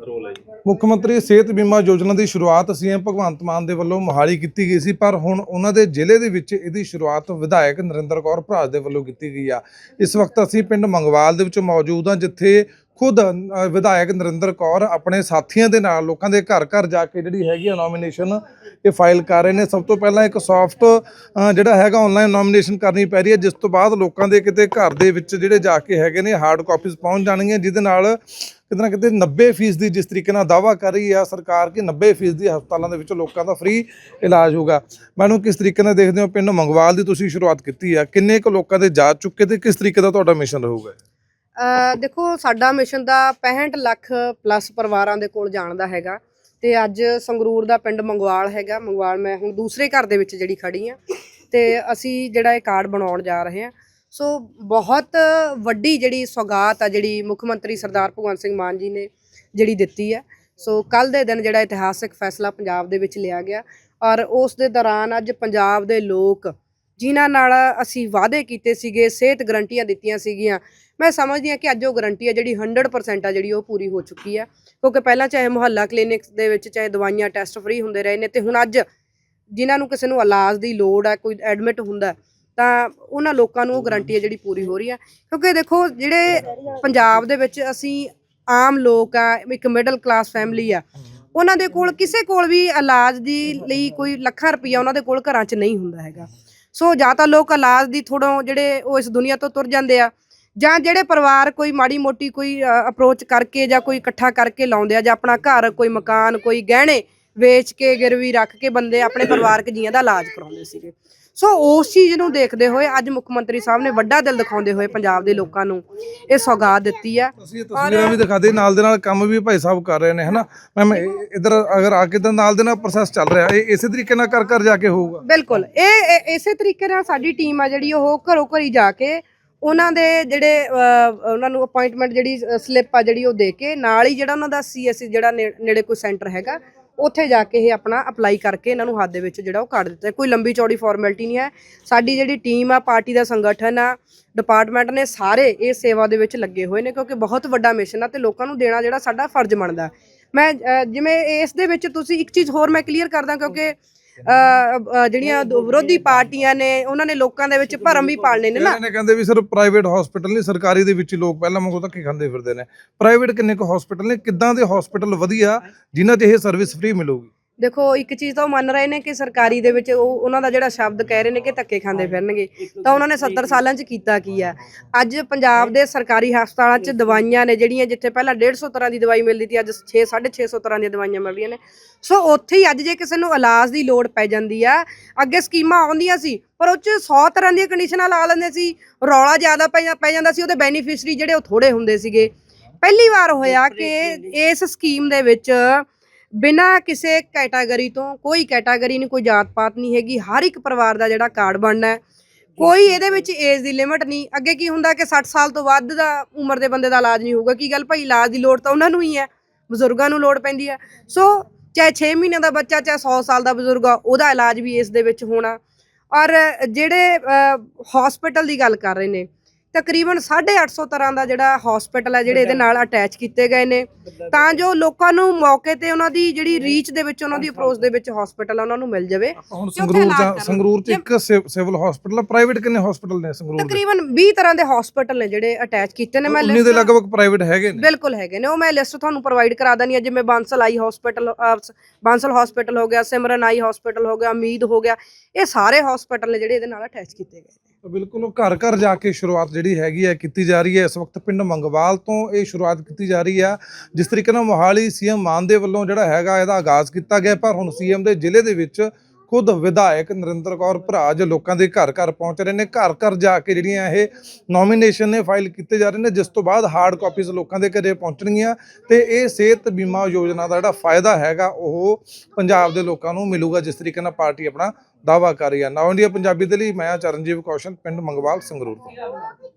Role ਹੈ ਜੀ। ਮੁੱਖ ਮੰਤਰੀ ਸਿਹਤ ਬੀਮਾ ਯੋਜਨਾ ਦੀ ਸ਼ੁਰੂਆਤ ਸੀਐਮ ਭਗਵੰਤ ਮਾਨ ਦੇ ਵੱਲੋਂ ਮੋਹਾਲੀ ਕੀਤੀ ਗਈ ਸੀ, ਪਰ ਹੁਣ ਉਹਨਾਂ ਦੇ ਜ਼ਿਲ੍ਹੇ ਦੇ ਵਿੱਚ ਇਹਦੀ ਸ਼ੁਰੂਆਤ ਵਿਧਾਇਕ ਨਰਿੰਦਰ ਕੌਰ ਭਰਾਜ ਦੇ ਵੱਲੋਂ ਕੀਤੀ ਗਈ ਆ। ਇਸ ਵਕਤ ਅਸੀਂ ਪਿੰਡ ਮੰਗਵਾਲ ਦੇ ਵਿੱਚ ਮੌਜੂਦ ਹਾਂ, ਜਿੱਥੇ ਖੁਦ ਵਿਧਾਇਕ ਨਰਿੰਦਰ ਕੌਰ ਆਪਣੇ ਸਾਥੀਆਂ ਦੇ ਨਾਲ ਲੋਕਾਂ ਦੇ ਘਰ ਘਰ ਜਾ ਕੇ ਜਿਹੜੀ ਹੈਗੀ ਆ ਨੋਮੀਨੇਸ਼ਨ ਇਹ ਫਾਈਲ ਕਰ ਰਹੇ ਨੇ। ਸਭ ਤੋਂ ਪਹਿਲਾਂ ਇੱਕ ਸੌਫਟ ਜਿਹੜਾ ਹੈਗਾ ਆਨਲਾਈਨ ਨੋਮੀਨੇਸ਼ਨ ਕਰਨੀ ਪੈ ਰਹੀ ਹੈ, ਜਿਸ ਤੋਂ ਬਾਅਦ ਲੋਕਾਂ ਦੇ ਕਿਤੇ ਘਰ ਦੇ ਵਿੱਚ ਜਿਹੜੇ ਜਾ ਕੇ ਹੈਗੇ ਨੇ ਹਾਰਡ ਕਾਪੀਜ਼ ਪਹੁੰਚ ਜਾਣਗੀਆਂ, ਜਿਹਦੇ ਨਾਲ ਕਿਤੇ ਨਾ ਕਿਤੇ 90% ਦੀ ਜਿਸ ਤਰੀਕੇ ਨਾਲ ਦਾਵਾ ਕਰ ਰਹੀ ਆ ਸਰਕਾਰ ਕਿ 90% ਦੀ ਹਸਪਤਾਲਾਂ ਦੇ ਵਿੱਚ ਲੋਕਾਂ ਦਾ ਫ੍ਰੀ ਇਲਾਜ ਹੋਗਾ ਮੈਨੂੰ ਕਿਸ ਤਰੀਕੇ ਨਾਲ ਦੇਖਦੇ ਹੋ? ਪਿੰਡ ਮੰਗਵਾਲ ਦੀ ਤੁਸੀਂ ਸ਼ੁਰੂਆਤ ਕੀਤੀ ਆ। ਕਿੰਨੇ ਕੁ ਲੋਕਾਂ ਦੇ ਜਾ ਚੁੱਕੇ ਤੇ ਕਿਸ ਤਰੀਕੇ ਦਾ ਤੁਹਾਡਾ ਮਿਸ਼ਨ ਰਹੂਗਾ? ਦੇਖੋ, ਸਾਡਾ ਮਿਸ਼ਨ ਦਾ 65 ਲੱਖ ਪਲੱਸ ਪਰਿਵਾਰਾਂ ਦੇ ਕੋਲ ਜਾਣ ਦਾ ਹੈਗਾ। ਤੇ ਅੱਜ ਸੰਗਰੂਰ ਦਾ ਪਿੰਡ ਮੰਗਵਾਲ ਹੈਗਾ। ਮੰਗਵਾਲ ਮੈਂ ਹੁਣ ਦੂਸਰੇ ਘਰ ਦੇ ਵਿੱਚ ਜਿਹੜੀ ਖੜੀ ਆ। ਤੇ ਅਸੀਂ ਜਿਹੜਾ ਇਹ ਕਾਰਡ ਬਣਾਉਣ ਜਾ ਰਹੇ ਹਾਂ ਸੋ ਬਹੁਤ ਵੱਡੀ ਜਿਹੜੀ ਸੌਗਾਤ ਆ ਜਿਹੜੀ ਮੁੱਖ ਮੰਤਰੀ ਸਰਦਾਰ ਭਗਵੰਤ ਸਿੰਘ ਮਾਨ ਜੀ ਨੇ ਜਿਹੜੀ ਦਿੱਤੀ ਹੈ ਸੋ ਕੱਲ ਦੇ ਦਿਨ ਜਿਹੜਾ ਇਤਿਹਾਸਿਕ ਫੈਸਲਾ ਪੰਜਾਬ ਦੇ ਵਿੱਚ ਲਿਆ ਗਿਆ ਔਰ ਉਸ ਦੇ ਦੌਰਾਨ ਅੱਜ ਪੰਜਾਬ ਦੇ ਲੋਕ ਜਿਨ੍ਹਾਂ ਨਾਲ ਅਸੀਂ ਵਾਅਦੇ ਕੀਤੇ ਸੀਗੇ, ਸਿਹਤ ਗਰੰਟੀਆਂ ਦਿੱਤੀਆਂ ਸੀਗੀਆਂ, ਮੈਂ ਸਮਝਦੀ ਹਾਂ ਕਿ ਅੱਜ ਉਹ ਗਰੰਟੀ ਆ ਜਿਹੜੀ 100% ਆ ਜਿਹੜੀ ਉਹ ਪੂਰੀ ਹੋ ਚੁੱਕੀ ਆ। ਕਿਉਂਕਿ ਪਹਿਲਾਂ ਚਾਹੇ ਮੁਹੱਲਾ ਕਲੀਨਿਕਸ ਦੇ ਵਿੱਚ ਚਾਹੇ ਦਵਾਈਆਂ ਟੈਸਟ ਫ੍ਰੀ ਹੁੰਦੇ ਰਹੇ ਨੇ ਤੇ ਹੁਣ ਅੱਜ ਜਿਨ੍ਹਾਂ ਨੂੰ ਕਿਸੇ ਨੂੰ ਇਲਾਜ ਦੀ ਲੋੜ ਆ, ਕੋਈ ਐਡਮਿਟ ਹੁੰਦਾ ਤਾਂ ਉਹਨਾਂ ਲੋਕਾਂ ਨੂੰ ਉਹ ਗਰੰਟੀ ਹੈ ਜਿਹੜੀ ਪੂਰੀ ਹੋ ਰਹੀ ਆ ਕਿਉਂਕਿ ਦੇਖੋ, ਜਿਹੜੇ ਪੰਜਾਬ ਦੇ ਵਿੱਚ ਅਸੀਂ ਆਮ ਲੋਕ ਆ, ਇੱਕ ਮਿਡਲ ਕਲਾਸ ਫੈਮਿਲੀ ਆ, ਉਹਨਾਂ ਦੇ ਕੋਲ, ਕਿਸੇ ਕੋਲ ਵੀ ਇਲਾਜ ਦੀ ਲਈ ਕੋਈ ਲੱਖਾਂ ਰੁਪਈਆ ਉਹਨਾਂ ਦੇ ਕੋਲ ਘਰਾਂ 'ਚ ਨਹੀਂ ਹੁੰਦਾ ਹੈਗਾ। ਸੋ ਜਾਂ ਤਾਂ ਲੋਕ ਇਲਾਜ ਦੀ ਥੋੜੋਂ ਜਿਹੜੇ ਉਹ ਇਸ ਦੁਨੀਆ ਤੋਂ ਤੁਰ ਜਾਂਦੇ ਆ, ਜਾਂ ਜਿਹੜੇ ਪਰਿਵਾਰ ਕੋਈ ਮਾੜੀ ਮੋਟੀ ਕੋਈ ਅਪਰੋਚ ਕਰਕੇ ਜਾਂ ਕੋਈ ਇਕੱਠਾ ਕਰਕੇ ਲਾਉਂਦੇ ਆ, ਜਾਂ ਆਪਣਾ ਘਰ, ਕੋਈ ਮਕਾਨ, ਕੋਈ ਗਹਿਣੇ ਵੇਚ ਕੇ ਗਿਰਵੀ ਰੱਖ ਕੇ ਬੰਦੇ ਆਪਣੇ ਪਰਿਵਾਰਕ ਜੀਆਂ ਦਾ ਇਲਾਜ ਕਰਾਉਂਦੇ ਸੀਗੇ। ਸੋ ਉਸ ਚੀਜ਼ ਨੂੰ ਦੇਖਦੇ ਹੋਏ ਅੱਜ ਮੁੱਖ ਮੰਤਰੀ ਸਾਹਿਬ ਨੇ ਵੱਡਾ ਦਿਲ ਦਿਖਾਉਂਦੇ ਹੋਏ ਪੰਜਾਬ ਦੇ ਲੋਕਾਂ ਨੂੰ ਇਹ ਸੌਗਾਤ ਦਿੱਤੀ ਆ ਅਸੀਂ ਇਹ ਤਸਵੀਰਾਂ ਵੀ ਦਿਖਾ ਦੇ ਨਾਲ ਦੇ ਨਾਲ ਕੰਮ ਵੀ ਭਾਈ ਸਾਹਿਬ ਕਰ ਰਹੇ ਨੇ ਹਨਾ? ਮੈਮ ਇਧਰ ਅਗਰ ਆ ਕੇ ਤਾਂ ਨਾਲ ਦੇ ਨਾਲ ਪ੍ਰੋਸੈਸ ਚੱਲ ਰਿਹਾ ਇਹ ਇਸੇ ਤਰੀਕੇ ਨਾਲ ਕਰ ਕਰ ਜਾ ਕੇ ਹੋਊਗਾ? ਬਿਲਕੁਲ ਇਹ ਇਸੇ ਤਰੀਕੇ ਨਾਲ ਸਾਡੀ ਟੀਮ ਆ ਜਿਹੜੀ ਉਹ ਘਰੋਂ ਘਰੀ ਜਾ ਕੇ ਉਹਨਾਂ ਦੇ ਜਿਹੜੇ ਉਹਨਾਂ ਨੂੰ ਅਪਾਇੰਟਮੈਂਟ ਜਿਹੜੀ ਸਲਿੱਪ ਆ ਜਿਹੜੀ ਉਹ ਦੇ ਕੇ ਨਾਲ ਹੀ ਜਿਹੜਾ ਉਹਨਾਂ ਦਾ ਸੀਐਸਸੀ ਜਿਹੜਾ ਨੇ- ਨੇੜੇ ਕੋਈ ਸੈਂਟਰ ਹੈਗਾ ਉੱਥੇ ਜਾ ਕੇ ਇਹ ਆਪਣਾ ਅਪਲਾਈ ਕਰਕੇ ਇਹਨਾਂ ਨੂੰ ਹੱਥ ਦੇ ਵਿੱਚ ਜਿਹੜਾ ਉਹ ਕੱਢ ਦਿੱਤਾ। ਕੋਈ ਲੰਬੀ ਚੌੜੀ ਫਾਰਮੈਲਿਟੀ ਨਹੀਂ ਹੈ। ਸਾਡੀ ਜਿਹੜੀ ਟੀਮ ਆ, ਪਾਰਟੀ ਦਾ ਸੰਗਠਨ ਆ ਡਿਪਾਰਟਮੈਂਟ ਨੇ ਸਾਰੇ ਇਹ ਸੇਵਾ ਦੇ ਵਿੱਚ ਲੱਗੇ ਹੋਏ ਨੇ ਕਿਉਂਕਿ ਬਹੁਤ ਵੱਡਾ ਮਿਸ਼ਨ ਆ ਤੇ ਲੋਕਾਂ ਨੂੰ ਦੇਣਾ ਜਿਹੜਾ ਸਾਡਾ ਫਰਜ਼ ਬਣਦਾ। ਮੈਂ ਜਿਵੇਂ ਇਸ ਦੇ ਵਿੱਚ ਤੁਸੀਂ ਇੱਕ ਚੀਜ਼ ਹੋਰ ਮੈਂ ਕਲੀਅਰ ਕਰਦਾ ਕਿਉਂਕਿ ਜਿਹੜੀਆਂ ਵਿਰੋਧੀ ਪਾਰਟੀਆਂ ਨੇ, ਉਹਨਾਂ ਨੇ ਲੋਕਾਂ ਦੇ ਵਿੱਚ ਭਰਮ ਵੀ ਪਾਲਨੇ ਨੇ ਨਾ। ਨੇ, ਕਹਿੰਦੇ ਵੀ ਸਿਰਫ ਪ੍ਰਾਈਵੇਟ ਹਸਪੀਟਲ ਨਹੀਂ, ਸਰਕਾਰੀ ਦੇ ਵਿੱਚ ਲੋਕ ਪਹਿਲਾਂ ਵਾਂਗੂ ਧੱਕੇ ਖਾਂਦੇ ਫਿਰਦੇ ਨੇ। ਪ੍ਰਾਈਵੇਟ ਕਿੰਨੇ ਕੁ ਹਸਪੀਟਲ ਨੇ, ਕਿੱਦਾਂ ਦੇ ਹਸਪੀਟਲ ਵਧੀਆ, ਜਿਨ੍ਹਾਂ 'ਚ ਇਹ ਸਰਵਿਸ ਫ੍ਰੀ ਮਿਲੂਗੀ? ਦੇਖੋ ਇੱਕ ਚੀਜ਼ ਤਾਂ ਉਹ ਮੰਨ ਰਹੇ ਨੇ ਕਿ ਸਰਕਾਰੀ ਦੇ ਵਿੱਚ ਉਹ ਉਹਨਾਂ ਦਾ ਜਿਹੜਾ ਸ਼ਬਦ ਕਹਿ ਰਹੇ ਨੇ ਕਿ ਧੱਕੇ ਖਾਂਦੇ ਫਿਰਨਗੇ। ਤਾਂ ਉਹਨਾਂ ਨੇ 70 ਸਾਲਾਂ 'ਚ ਕੀਤਾ ਕੀ ਆ? ਅੱਜ ਪੰਜਾਬ ਦੇ ਸਰਕਾਰੀ ਹਸਪਤਾਲਾਂ 'ਚ ਦਵਾਈਆਂ ਨੇ ਜਿਹੜੀਆਂ ਜਿੱਥੇ ਪਹਿਲਾਂ 150 ਤਰ੍ਹਾਂ ਦੀ ਦਵਾਈ ਮਿਲਦੀ ਸੀ ਅੱਜ 6 650 ਤਰ੍ਹਾਂ ਦੀਆਂ ਦਵਾਈਆਂ ਮਿਲ ਰਹੀਆਂ ਨੇ। ਸੋ ਉੱਥੇ ਹੀ ਅੱਜ ਜੇ ਕਿਸੇ ਨੂੰ ਇਲਾਜ ਦੀ ਲੋੜ ਪੈ ਜਾਂਦੀ ਆ ਅੱਗੇ ਸਕੀਮਾਂ ਆਉਂਦੀਆਂ ਸੀ ਪਰ ਉਹ 'ਚ 100 ਤਰ੍ਹਾਂ ਦੀਆਂ ਕੰਡੀਸ਼ਨਾਂ ਲਾ ਲੈਂਦੇ ਸੀ ਰੌਲਾ ਜ਼ਿਆਦਾ ਪੈ ਜਾਂਦਾ ਸੀ ਉਹਦੇ ਬੈਨੀਫਿਸ਼ਰੀ ਜਿਹੜੇ ਉਹ ਥੋੜੇ ਹੁੰਦੇ ਸੀਗੇ। ਪਹਿਲੀ ਵਾਰ ਹੋਇਆ ਕਿ ਇਸ ਸਕੀਮ ਦੇ ਵਿੱਚ ਬਿਨਾਂ ਕਿਸੇ ਕੈਟਾਗਰੀ ਤੋਂ ਕੋਈ ਕੈਟਾਗਰੀ ਨਹੀਂ, ਕੋਈ ਜਾਤ ਪਾਤ ਨਹੀਂ ਹੈਗੀ, ਹਰ ਇੱਕ ਪਰਿਵਾਰ ਦਾ ਜਿਹੜਾ ਕਾਰਡ ਬਣਨਾ ਹੈ। ਕੋਈ ਇਹਦੇ ਵਿੱਚ ਏਜ ਦੀ ਲਿਮਿਟ ਨਹੀਂ। ਅੱਗੇ ਕੀ ਹੁੰਦਾ ਕਿ 60 ਸਾਲ ਤੋਂ ਵੱਧ ਦਾ ਉਮਰ ਦੇ ਬੰਦੇ ਦਾ ਇਲਾਜ ਨਹੀਂ ਹੋਊਗਾ। ਕੀ ਗੱਲ ਭਾਈ? ਇਲਾਜ ਦੀ ਲੋੜ ਤਾਂ ਉਹਨਾਂ ਨੂੰ ਹੀ ਹੈ। ਬਜ਼ੁਰਗਾਂ ਨੂੰ ਲੋੜ ਪੈਂਦੀ ਹੈ। ਸੋ ਚਾਹੇ 6 ਮਹੀਨੇ ਦਾ ਬੱਚਾ, ਚਾਹੇ 100 ਸਾਲ ਦਾ ਬਜ਼ੁਰਗ ਆ, ਉਹਦਾ ਇਲਾਜ ਵੀ ਇਸ ਦੇ ਵਿੱਚ ਹੋਣਾ। ਔਰ ਜਿਹੜੇ ਹਸਪੀਟਲ ਦੀ ਗੱਲ ਕਰ ਰਹੇ ਨੇ ਤਕਰੀਬਨ 850 ਤਰ੍ਹਾਂ ਦਾ ਜਿਹੜਾ ਹਸਪੀਟਲ ਹੈ ਜਿਹੜੇ ਇਹਦੇ ਨਾਲ ਅਟੈਚ ਕੀਤੇ ਗਏ ਨੇ। ਤਾਂ ਜੋ ਲੋਕਾਂ ਨੂੰ ਮੌਕੇ ਤੇ ਉਹਨਾਂ ਦੀ ਜਿਹੜੀ ਰੀਚ ਦੇ ਵਿੱਚ ਉਹਨਾਂ ਦੀ ਅਪਰੋਚ ਦੇ ਵਿੱਚ ਹਸਪੀਟਲ ਉਹਨਾਂ ਨੂੰ ਮਿਲ ਜਾਵੇ। ਹੁਣ ਸੰਗਰੂਰ 'ਚ ਇੱਕ ਸਿਵ- ਸਿਵਲ ਹਸਪੀਟਲ ਆ ਪ੍ਰਾਈਵੇਟ ਕਿੰਨੇ ਹਸਪੀਟਲ ਨੇ ਸੰਗਰੂਰ ਤਕਰੀਬਨ 20 ਤਰ੍ਹਾਂ ਦੇ ਹਸਪੀਟਲ ਨੇ ਜਿਹੜੇ ਅਟੈਚ ਕੀਤੇ ਨੇ। ਮੈਂ 19 ਦੇ ਲਗਭਗ ਪ੍ਰਾਈਵੇਟ ਹੈਗੇ ਨੇ। ਬਿਲਕੁਲ ਹੈਗੇ ਨੇ। ਉਹ ਮੈਂ ਲਿਸਟ ਤੁਹਾਨੂੰ ਪ੍ਰੋਵਾਈਡ ਕਰਾ ਆ ਜਿਵੇਂ Bansal eye hospital Bansal hospital ਹੋ ਗਿਆ ਸਿਮਰਨ ਆਈ ਹਸਪੀਟਲ ਹੋ ਗਿਆ ਉਮੀਦ ਹੋ ਗਿਆ। ਇਹ ਸਾਰੇ ਹਸਪੀਟਲ ਨੇ ਜਿਹੜੇ ਇਹਦੇ ਨਾਲ ਅਟੈਚ ਕੀਤੇ ਗਏ ਨੇ। ਬਿਲਕੁਲ, ਉਹ ਘਰ ਘਰ ਜਾ ਕੇ ਸ਼ੁਰੂਆਤ ਜਿਹੜੀ ਹੈਗੀ ਹੈ ਕੀਤੀ ਜਾ ਰਹੀ ਹੈ। ਇਸ ਵਕਤ ਪਿੰਡ ਮੰਗਵਾਲ ਤੋਂ ਇਹ ਸ਼ੁਰੂਆਤ ਕੀਤੀ ਜਾ ਰਹੀ ਹੈ। ਜਿਸ ਤਰੀਕੇ ਨਾਲ ਮੋਹਾਲੀ ਸੀਐਮ ਮਾਨ ਦੇ ਵੱਲੋਂ ਜਿਹੜਾ ਹੈਗਾ ਇਹਦਾ ਆਗਾਜ਼ ਕੀਤਾ ਗਿਆ ਪਰ ਹੁਣ ਸੀਐਮ ਦੇ ਜ਼ਿਲ੍ਹੇ ਦੇ ਵਿੱਚ ਖੁਦ ਵਿਧਾਇਕ ਨਰਿੰਦਰ ਕੌਰ ਭਰਾ ਜੋ ਲੋਕਾਂ ਦੇ ਘਰ ਘਰ ਪਹੁੰਚ ਰਹੇ ਨੇ, ਘਰ ਘਰ ਜਾ ਕੇ ਜਿਹੜੀਆਂ ਇਹ ਨੋਮੀਨੇਸ਼ਨ ਨੇ ਫਾਈਲ ਕੀਤੇ ਜਾ ਰਹੇ ਨੇ, ਜਿਸ ਤੋਂ ਬਾਅਦ ਹਾਰਡ ਕਾਪੀਜ਼ ਲੋਕਾਂ ਦੇ ਘਰੇ ਪਹੁੰਚਣਗੀਆਂ ਤੇ ਇਹ ਸਿਹਤ ਬੀਮਾ ਯੋਜਨਾ ਦਾ ਜਿਹੜਾ ਫਾਇਦਾ ਹੈਗਾ, ਉਹ ਪੰਜਾਬ ਦੇ ਲੋਕਾਂ ਨੂੰ ਮਿਲੂਗਾ, ਜਿਸ ਤਰੀਕੇ ਨਾਲ ਪਾਰਟੀ ਆਪਣਾ ਦਾਵਾ ਕਰ ਰਹੀ ਹੈ। ਨੌ ਇੰਡੀਆ ਪੰਜਾਬੀ ਦੇ ਲਈ ਮੈਂ ਚਰਨਜੀਵ ਕੌਸ਼ਲ, ਪਿੰਡ ਮੰਗਵਾਲ, ਸੰਗਰੂਰ ਤੋਂ।